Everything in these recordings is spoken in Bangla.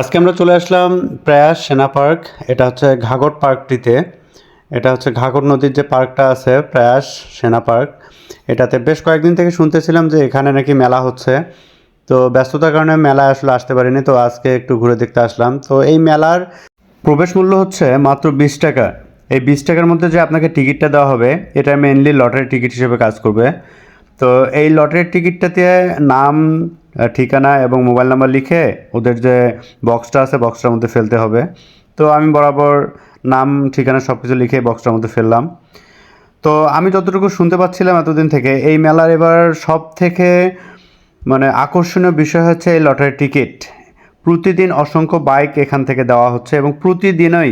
আজকে আমরা চলে আসলাম প্রয়াস সেনা পার্ক। এটা হচ্ছে ঘাগর পার্কটিতে। এটা হচ্ছে ঘাগর নদীর যে পার্কটা আছে, প্রয়াস সেনা পার্ক। এটাতে বেশ কয়েকদিন থেকে শুনতেছিলাম যে এখানে নাকি মেলা হচ্ছে। তো ব্যস্ততার কারণে মেলায় আসলে আসতে পারিনি, তো আজকে একটু ঘুরে দেখতে আসলাম। তো এই মেলার প্রবেশ মূল্য হচ্ছে মাত্র বিশ টাকা। এই বিশ টাকার মধ্যে যে আপনাকে টিকিটটা দেওয়া হবে, এটা মেনলি লটারি টিকিট হিসেবে কাজ করবে। তো এই লটারির টিকিটটাতে নাম ঠিকানা এবং মোবাইল নাম্বার লিখে ওদের যে বক্সটা আছে, বক্সটার মধ্যে ফেলতে হবে। তো আমি বরাবর নাম, ঠিকানা সব কিছু লিখে বক্সটার মধ্যে ফেললাম। তো আমি যতটুকু শুনতে পাচ্ছিলাম এতদিন থেকে, এই মেলার এবার সব থেকে মানে আকর্ষণীয় বিষয় হচ্ছে এই লটারি টিকিট। প্রতিদিন অসংখ্য বাইক এখান থেকে দেওয়া হচ্ছে এবং প্রতিদিনই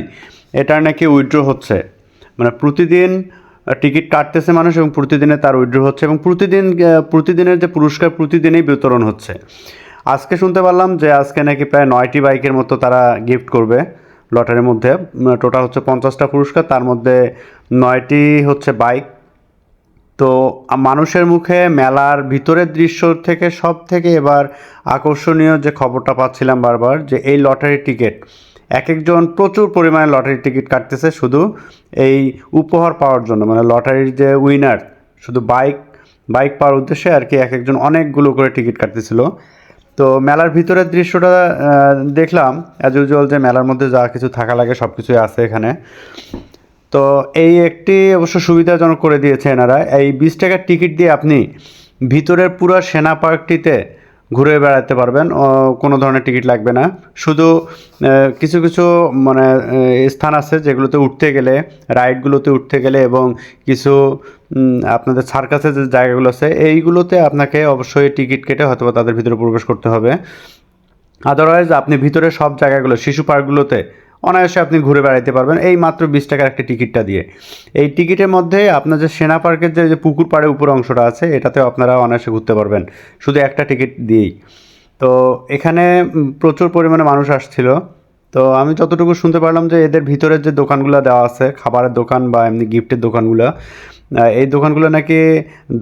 এটার নাকি উইথড্র হচ্ছে। মানে প্রতিদিন টিকিট কাটতেছে মানুষ এবং প্রতিদিনে তার উইথড্র হচ্ছে এবং প্রতিদিন প্রতিদিনের যে পুরস্কার প্রতিদিনই বিতরণ হচ্ছে। আজকে শুনতে পারলাম যে আজকে নাকি প্রায় নয়টি বাইকের মতো তারা গিফট করবে লটারির মধ্যে। টোটাল হচ্ছে পঞ্চাশটা পুরস্কার, তার মধ্যে নয়টি হচ্ছে বাইক। তো মানুষের মুখে মেলার ভিতরের দৃশ্য থেকে সব থেকে এবার আকর্ষণীয় যে খবরটা পাচ্ছিলাম বারবার যে এই লটারি টিকিট এক একজন প্রচুর পরিমাণে লটারি টিকিট কাটতেছে শুধু এই উপহার পাওয়ার জন্য মানে লটারির যে উইনার শুধু বাইক বাইক পাওয়ার উদ্দেশ্যে আর কি এক একজন অনেকগুলো করে টিকিট কাটতেছিল। তো মেলার ভিতরের দৃশ্যটা দেখলাম অ্যাজ ইউজুয়াল যে মেলার মধ্যে যা কিছু থাকা লাগে সব কিছুই আছে এখানে। তো এই একটি অবশ্য সুবিধাজনক করে দিয়েছে এনারা। এই বিশ টাকার টিকিট দিয়ে আপনি ভিতরের পুরো সেনা পার্কটিতে ঘুরে বেড়াতে পারবেন কোনো ধরনের টিকিট লাগবে না। শুধু কিছু কিছু মানে স্থান আছে যেগুলোতে উঠতে গেলে, রাইডগুলোতে উঠতে গেলে এবং কিছু আপনাদের সার্কাসের যে জায়গাগুলো আছে, এইগুলোতে আপনাকে অবশ্যই টিকিট কেটে হয়তো তাদের ভিতরে প্রবেশ করতে হবে। আদারওয়াইজ আপনি ভিতরে সব জায়গাগুলো, শিশু পার্কগুলোতে অনায়াসে আপনি ঘুরে বেড়াতে পারবেন। এই মাত্র বিশ টাকার একটা টিকিটটা দিয়ে। এই টিকিটের মধ্যে আপনার যে সেনা পার্কের যে যে পুকুর পাড়ে উপর অংশটা আছে, এটাতেও আপনারা অনায়াসে ঘুরতে পারবেন। শুধু একটা টিকিট দিয়েই। তো এখানে প্রচুর পরিমাণে মানুষ আসছিল। তো আমি যতটুকু শুনতে পারলাম যে এদের ভিতরের যে দোকানগুলো দেওয়া আছে, খাবারের দোকান বা এমনি গিফটের দোকানগুলো এই দোকানগুলো নাকি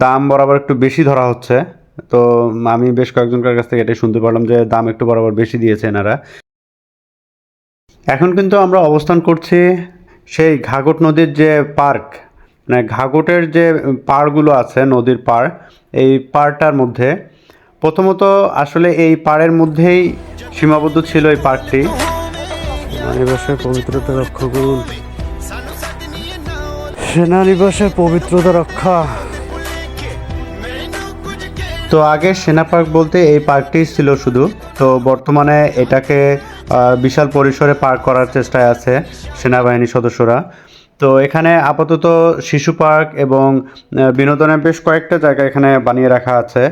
দাম বরাবর একটু বেশি ধরা হচ্ছে। তো আমি বেশ কয়েকজনকার কাছ থেকে এটাই শুনতে পারলাম যে দাম একটু বরাবর বেশি দিয়েছে এনারা। এখন কিন্তু আমরা অবস্থান করছি সেই ঘাগট নদীর যে পার্ক মানে ঘাগটের যে পাড়গুলো আছে নদীর পাড় এই পাড়টার মধ্যে। প্রথমত আসলে এই পাড়ের মধ্যেই সীমাবদ্ধ ছিল এই পার্কটি। সেনানিবাসের পবিত্রতা রক্ষা করুন। সেনানিবাসের পবিত্রতা রক্ষা। তো আগে সেনা পার্ক বলতে এই পার্কটি ছিল শুধু। তো বর্তমানে এটাকে বিশাল পরিসরে পার্ক করার চেষ্টায় আছে সেনাবাহিনীর সদস্যরা। তো এখানে আপাতত শিশু পার্ক এবং বিনোদনের বেশ কয়েকটা জায়গা এখানে বানিয়ে রাখা আছে।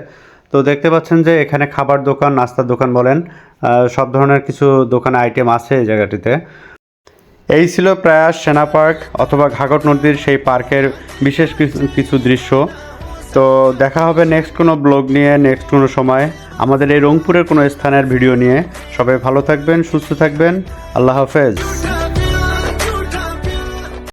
তো দেখতে পাচ্ছেন যে এখানে খাবার দোকান, নাস্তার দোকান বলেন সব ধরনের কিছু দোকানে আইটেম আছে এই জায়গাটিতে। এই ছিল প্রয়াস সেনা পার্ক অথবা ঘাগট নদীর সেই পার্কের বিশেষ কিছু দৃশ্য। তো দেখা হবে নেক্সট কোনো ব্লগ নিয়ে নেক্সট কোনো সময়। আমাদের এই রংপুরের কোনো স্থানের ভিডিও নিয়ে। সবাই ভালো থাকবেন সুস্থ থাকবেন। আল্লাহ হাফেজ।